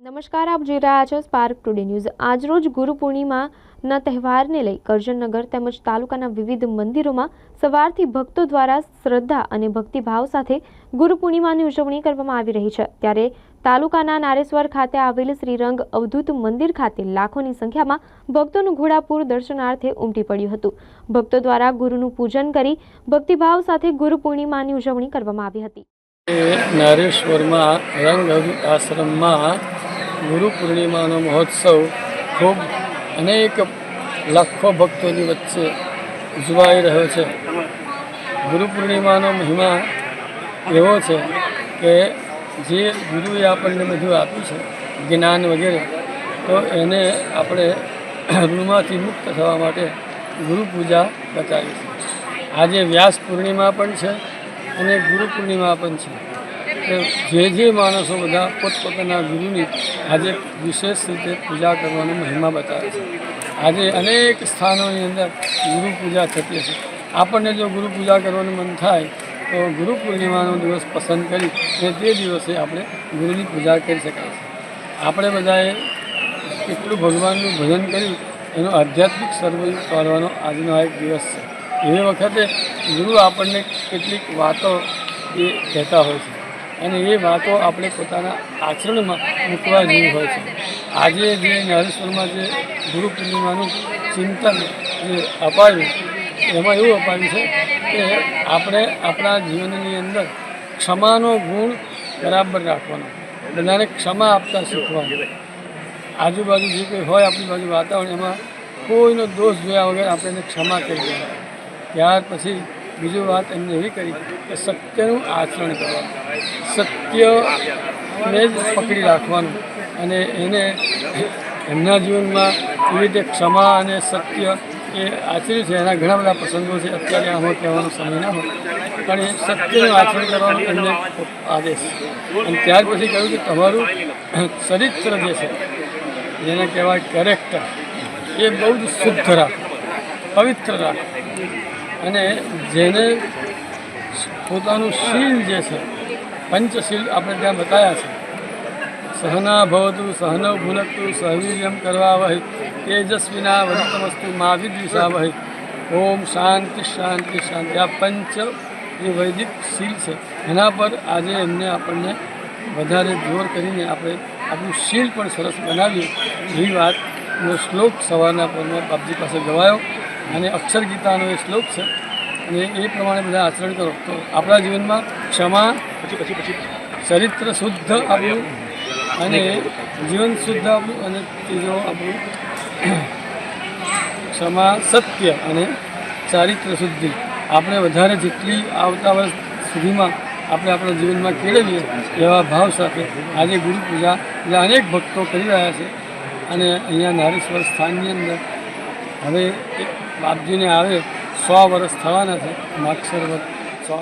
નમસ્કાર, આપ જોઈ રહ્યા છો સ્પાર્ક ટુડે ન્યૂઝ આજરોજ ગુરુ પૂર્ણિમાના તહેવારને લઈ કરજણનગર તેમજ તાલુકાના વિવિધ મંદિરોમાં સવારથી ભક્તો દ્વારા શ્રદ્ધા અને ભક્તિભાવ સાથે ગુરુ પૂર્ણિમાની ઉજવણી કરવામાં આવી રહી છે. ત્યારે તાલુકાના નારેશ્વર ખાતે આવેલ શ્રીરંગ અવધૂત મંદિર ખાતે લાખોની સંખ્યામાં ભક્તોનું ઘોડાપુર દર્શનાર્થે ઉમટી પડ્યું હતું. ભક્તો દ્વારા ગુરુનું પૂજન કરી ભક્તિભાવ સાથે ગુરુ પૂર્ણિમાની ઉજવણી કરવામાં આવી હતી. નારેશ્વરમાં રંગ આશ્રમમાં ગુરુ પૂર્ણિમાનો મહોત્સવ ખૂબ અનેક લાખો ભક્તોની વચ્ચે ઉજવાઈ રહ્યો છે. ગુરુ પૂર્ણિમાનો મહિમા એવો છે કે જે ગુરુએ આપણને બધું આપ્યું છે, જ્ઞાન વગેરે, તો એને આપણે ઋણમાંથી મુક્ત થવા માટે ગુરુ પૂજા બતાવી છે. આજે વ્યાસ પૂર્ણિમા પણ છે અને ગુરુ પૂર્ણિમા પણ છે. તો જે જે માણસો બધા પોતપોતાના ગુરુની આજે વિશેષ રીતે પૂજા કરવાનો મહિમા બતાવે છે. આજે અનેક સ્થાનોની અંદર ગુરુ પૂજા થતી છે આપણને જો ગુરુ પૂજા કરવાનું મન થાય, તો ગુરુ પૂર્ણિમાનો દિવસ પસંદ કરી અને તે દિવસે આપણે ગુરુની પૂજા કરી શકાય છે. આપણે બધાએ કેટલું ભગવાનનું ભજન કર્યું, એનો આધ્યાત્મિક સર્વૈવ કરવાનો આજનો એક દિવસ છે. એ વખતે ગુરુ આપણને કેટલીક વાતો એ કહેતા હોય છે. અને એ વાતો આપણે પોતાના આચરણમાં મૂકવા જેવી હોય છે. આજે જે નરેશ્વરમાં જે ગુરુ પૂર્ણિમાનું ચિંતન જે અપાયું, એમાં એવું અપાયું છે કે આપણે આપણા જીવનની અંદર ક્ષમાનો ગુણ બરાબર રાખવાનો, બધાને ક્ષમા આપતા શીખવાનું. આજુબાજુ જે કંઈ હોય આપણી બાજુ વાતાવરણ, એમાં કોઈનો દોષ જોયા વગર આપણે એને ક્ષમા કરી દેવા ત્યાર પછી બીજી વાત એમને એવી કરી કે સત્યનું આચરણ કરવાનું. સત્યને જ પકડી રાખવાનું અને એને એમના જીવનમાં એવી રીતે ક્ષમા અને સત્ય એ આચર્યું છે, એના ઘણા બધા પ્રસંગો છે, અત્યારે આમાં કહેવાનો સમય ના હોય. પણ એ સત્યનું આચરણ કરવાનું એમને આદેશ. અને ત્યાર પછી કહ્યું કે તમારું ચરિત્ર જે છે, જેને કહેવાય કેરેક્ટર એ બહુ જ શુદ્ધ રાખ, પવિત્ર રાખ. અને જેને પોતાનું શીલ જે છે, પંચશીલ આપણે ત્યાં બતાવ્યા છે. સહના ભવતુ સહનવ ભુનક્તુ, સહવીર્યમ કરવા વહી તેજસ્વીના વનતમસ્તુ મા વિદ્વિષા વહી ઓમ શાંતિ શાંતિ શાંતિ. આ પંચ જે વૈદિક શીલ છે, એના પર આજે એમને આપણને વધારે જોર કરીને આપણે આપણું શીલ પણ સરસ બનાવ્યું. એવી વાતનો શ્લોક સવારના પરમાં બાપજી પાસે ગવાયો અને અક્ષર ગીતાનો એ શ્લોક છે. અને એ પ્રમાણે બધા આચરણ કરો. તો આપણા જીવનમાં ક્ષમા પછી પછી પછી. ચરિત્ર શુદ્ધ આપણું અને જીવન શુદ્ધ આપણું અને ત્રીજો આપણું ક્ષમા સત્ય અને ચારિત્ર શુદ્ધિ. આપણે વધારે જેટલી આવતા વર્ષ સુધીમાં આપણે આપણા જીવનમાં કેળવીએ એવા ભાવ સાથે આજે ગુરુ પૂજા એટલે અનેક ભક્તો કરી રહ્યા છે. અને અહીંયા નારેશ્વર સ્થાનની અંદર હવે બાપજીને આવે સો વર્ષ થવાના છે માક્ષર વર્ષ સો